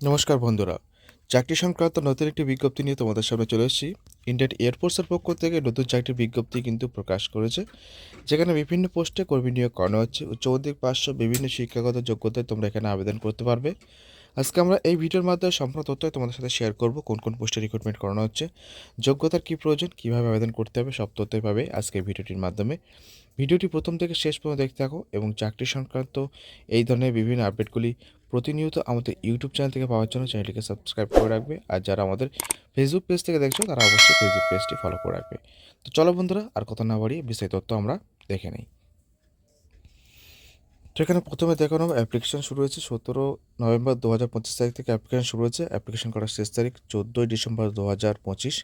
নমস্কার বন্ধুরা। চাকরি সংক্রান্ত নতুন একটি বিজ্ঞপ্তি নিয়ে তোমাদের সামনে চলে এসেছি। ইন্ডিয়ান এয়ারফোর্সের পক্ষ থেকে নতুন চাকরির বিজ্ঞপ্তি কিন্তু প্রকাশ করেছে, যেখানে বিভিন্ন পোস্টে কর্মী নিয়োগ করানো হচ্ছে মাধ্যমিক পাঁচশো বিভিন্ন শিক্ষাগত যোগ্যতায় তোমরা এখানে আবেদন করতে পারবে। আজকে আমরা এই ভিডিওর মাধ্যমে সম্পূর্ণ তথ্য তোমাদের সাথে শেয়ার করব, কোন কোন পোস্টে রিক্রুটমেন্ট করানো হচ্ছে, যোগ্যতার কী প্রয়োজন, কীভাবে আবেদন করতে হবে, সব তথ্যই পাবে আজকে ভিডিওটির মাধ্যমে। ভিডিওটি প্রথম থেকে শেষ পর্যন্ত দেখতে থাকো এবং চাকরি সংক্রান্ত এই ধরনের বিভিন্ন আপডেটগুলি প্রতিনিয়ত আমাদের ইউটিউব চ্যানেল থেকে পাওয়ার জন্য চ্যানেলটিকে সাবস্ক্রাইব করে রাখবে। আর যারা আমাদের ফেসবুক পেজ থেকে দেখছ, তারা অবশ্যই ফেসবুক পেজটি ফলো করে রাখবে। তো চলো বন্ধুরা, আর কথা না বাড়িয়ে বিস্তারিত তথ্য আমরা দেখে নিই। তো এখানে প্রথমে দেখানো অ্যাপ্লিকেশন শুরু হয়েছে সতেরো নভেম্বর দু হাজার পঁচিশ তারিখ থেকে অ্যাপ্লিকেশন শুরু হয়েছে। অ্যাপ্লিকেশন করার শেষ তারিখ চোদ্দোই ডিসেম্বর দু হাজার পঁচিশ।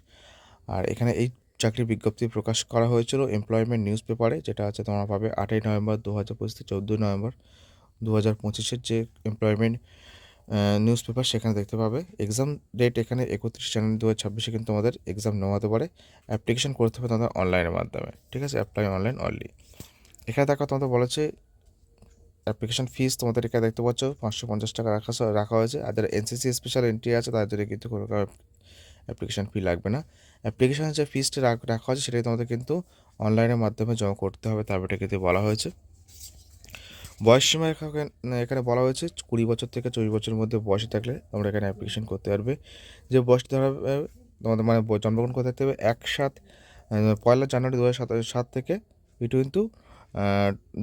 আর এখানে এই চাকরির বিজ্ঞপ্তি প্রকাশ করা হয়েছিল এমপ্লয়মেন্ট নিউজ পেপারে যেটা আছে তোমরা পাবে আটই নভেম্বর দু হাজার পঁচিশ থেকে চোদ্দোই নভেম্বর। দু হাজার পঁচিশের যে এমপ্লয়মেন্ট নিউজ পেপার সেখানে দেখতে পাবে। এক্সাম ডেট এখানে একত্রিশ জানুয়ারি দু হাজার ছাব্বিশে কিন্তু আমাদের এক্সাম নেওয়া হতে পারে। অ্যাপ্লিকেশন করতে হবে তোমাদের অনলাইনের মাধ্যমে, ঠিক আছে? অ্যাপ্লাই অনলাইন অনলি এখানে দেখো তোমাদের বলেছে অ্যাপ্লিকেশন ফিস তোমাদের এখানে দেখতে পাচ্ছ, পাঁচশো পঞ্চাশ টাকা রাখা রাখা হয়েছে। আর যারা এনসিসি স্পেশাল এন্ট্রি আছে, তাদের কিন্তু কোনো অ্যাপ্লিকেশন ফি লাগবে না। অ্যাপ্লিকেশনের যে ফিসটা রাখা হয়েছে, সেটাই তোমাদের কিন্তু অনলাইনের মাধ্যমে জমা করতে হবে, তারপরে কিন্তু বলা হয়েছে। বয়স সীমা এখানে বলা হয়েছে কুড়ি বছর থেকে চল্লিশ বছরের মধ্যে বয়সে থাকলে তোমরা এখানে অ্যাপ্লিকেশন করতে পারবে। যে বয়সটি ধরা তোমাদের মানে জন্মগ্রহণ করতে থাকতে হবে এক সাত পয়লা জানুয়ারি দু হাজার সাত থেকে ইটু কিন্তু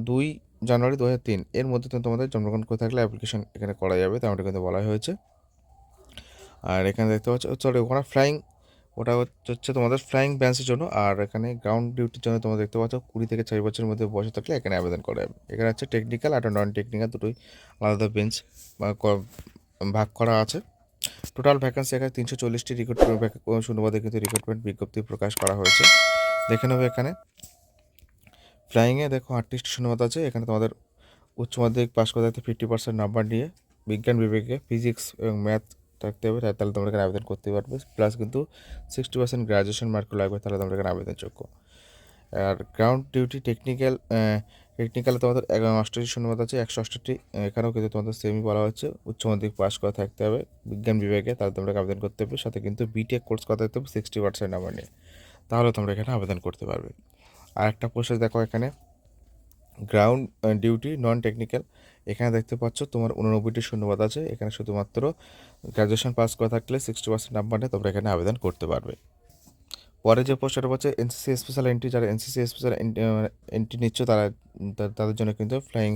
দুই জানুয়ারি দু হাজার তিন, এর মধ্যে তোমাদের জন্মগ্রহণ করে থাকলে অ্যাপ্লিকেশন এখানে করা যাবে, তেমনটা কিন্তু বলা হয়েছে। আর এখানে দেখতে পাচ্ছ ওখানে ফ্লাইং ওটা হচ্ছে তোমাদের ফ্লাইং ব্যান্সের জন্য। আর এখানে গ্রাউন্ড ডিউটির জন্য তোমরা দেখতে পাচ্ছ, কুড়ি থেকে চার বছরের মধ্যে বসে থাকলে এখানে আবেদন করা। যাবে এখানে হচ্ছে টেকনিক্যাল আর নন টেকনিক্যাল দুটোই আলাদা বেঞ্চ ভাগ করা আছে। টোটাল ভ্যাকেন্সি এখানে তিনশো চল্লিশটি রিক্রুটমেন্ট শূন্যবাদে কিন্তু রিক্রুটমেন্ট বিজ্ঞপ্তি প্রকাশ করা হয়েছে। দেখে নেবে এখানে। ফ্লাইংয়ে দেখো আটত্রিশটি শূন্যবাদ আছে। এখানে তোমাদের উচ্চ মাধ্যমিক পাস করে থাকতে ফিফটি পার্সেন্ট নাম্বার নিয়ে বিজ্ঞান বিভাগে ফিজিক্স এবং ম্যাথ থাকতে হবে, তাহলে তোমরা এখানে আবেদন করতে পারবে। প্লাস কিন্তু সিক্সটি পার্সেন্ট গ্রাজুয়েশন মার্ক লাগবে, তাহলে তোমরা এখানে আবেদনযোগ্য। আর গ্রাউন্ড ডিউটি টেকনিক্যাল টেকনিক্যালে তোমাদের অষ্টআশি শূন্যবাদ আছে, একশো অষ্টাশি এখানেও কিন্তু তোমাদের সেমি বলা হচ্ছে উচ্চ মাধ্যমিক পাস করা থাকতে হবে, বিজ্ঞান বিভাগে, তাহলে তোমরা আবেদন করতে হবে সাথে কিন্তু বিটেক কোর্স করা থাকতে হবে সিক্সটি পার্সেন্ট নাম্বার নিয়ে। তাহলে তোমরা এখানে আবেদন করতে পারবে। আর একটা পোস্টে দেখো এখানে। গ্রাউন্ড ডিউটি নন টেকনিক্যাল এখানে দেখতে পাচ্ছ তোমার উননব্বইটি শূন্যবাদ আছে। এখানে শুধুমাত্র গ্র্যাজুয়েশন পাস করা থাকলে সিক্সটি পার্সেন্ট নাম্বার নিয়ে তোমরা এখানে আবেদন করতে পারবে। পরে যে পোস্টটা হচ্ছে এনসিসি স্পেশাল এন্ট্রি যারা এনসিসি স্পেশাল এন্ট্রি নিচ্ছ তারা তাদের জন্য কিন্তু ফ্লাইং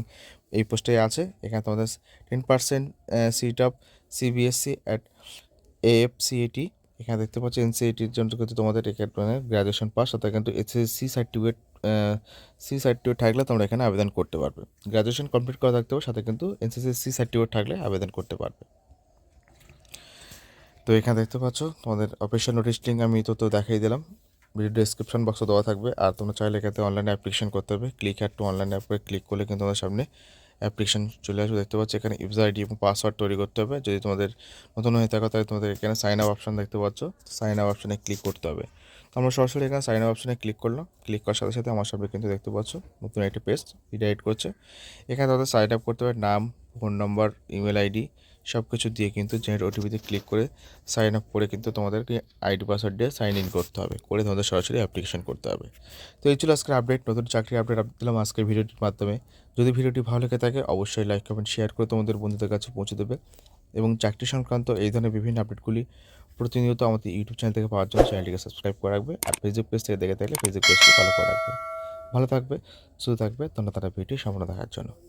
এই পোস্টে আছে। এখানে তোমাদের ten percent seat of CBSC at F CAT এখানে দেখতে পাচ্ছ এনসিআইটির জন্য কিন্তু তোমাদের এখানে গ্র্যাজুয়েশন পাস অর্থাৎ কিন্তু এসএসসি সার্টিফিকেট সি সার্টিফিকেট থাকলে তোমরা এখানে আবেদন করতে পারবে। গ্র্যাজুয়েশন কমপ্লিট করা থাকতে হবে, সাথে কিন্তু এনসিসি সি সার্টিফিকেট থাকলে আবেদন করতে পারবে। তো এখানে দেখতে পাচ্ছ, তোমাদের অফিসিয়াল নোটিশ লিঙ্ক আমি তো তো দেখাই দিলাম। ভিডিও ডিসক্রিপশন বক্সে দেওয়া থাকবে, আর তোমরা চাইলে এখানে অনলাইনে অ্যাপ্লিকেশন করতে হবে ক্লিক হ্যাড টু অনলাইন অ্যাপে ক্লিক করলে কিন্তু তোমাদের সামনে অ্যাপ্লিকেশন চলে আসবে। দেখতে পাচ্ছ, এখানে ইউজার আইডি এবং পাসওয়ার্ড তৈরি করতে হবে। যদি তোমাদের নতুন হয়ে থাকো, তাহলে তোমাদের এখানে সাইন আপ অপশন দেখতে পাচ্ছ। সাইন আপ অপশানে ক্লিক করতে হবে। তো আমরা সরাসরি এখানে সাইন আপ অপশনে ক্লিক করলাম। ক্লিক করার সাথে সাথে আমার সামনে কিন্তু দেখতে পাচ্ছ। নতুন একটি পেজ রিডাইট করছে। এখানে তাদের সাইন আপ করতে হবে, নাম ফোন নম্বর ইমেল আইডি সব কিছু দিয়ে কিন্তু জেনারেট ওটিপিতে ক্লিক করে সাইন আপ করে কিন্তু তোমাদেরকে আইডি পাসওয়ার্ড দিয়ে সাইন ইন করতে হবে। করে তোমাদের সরাসরি অ্যাপ্লিকেশন করতে হবে। তো এই ছিল আজকের আপডেট নতুন চাকরি আপডেট দিলাম আজকের ভিডিওটির মাধ্যমে। যদি ভিডিওটি ভালো লেগে থাকে, অবশ্যই লাইক কমেন্ট শেয়ার করে তোমাদের বন্ধুদের কাছে পৌঁছে দেবে। এবং চাকরি সংক্রান্ত এই ধরনের বিভিন্ন আপডেটগুলি প্রতিনিয়ত আমাদের ইউটিউব চ্যানেল থেকে পাওয়ার জন্য চ্যানেলটিকে সাবস্ক্রাইব করে রাখবে আর ফেসবুক পেজ থেকে দেখে থাকলে ফেসবুক পেজটি ফলো করে রাখবে। ভালো থাকবে, সুস্থ থাকবে ধন্যবাদ ভিডিও সম্পূর্ণ দেখার জন্য।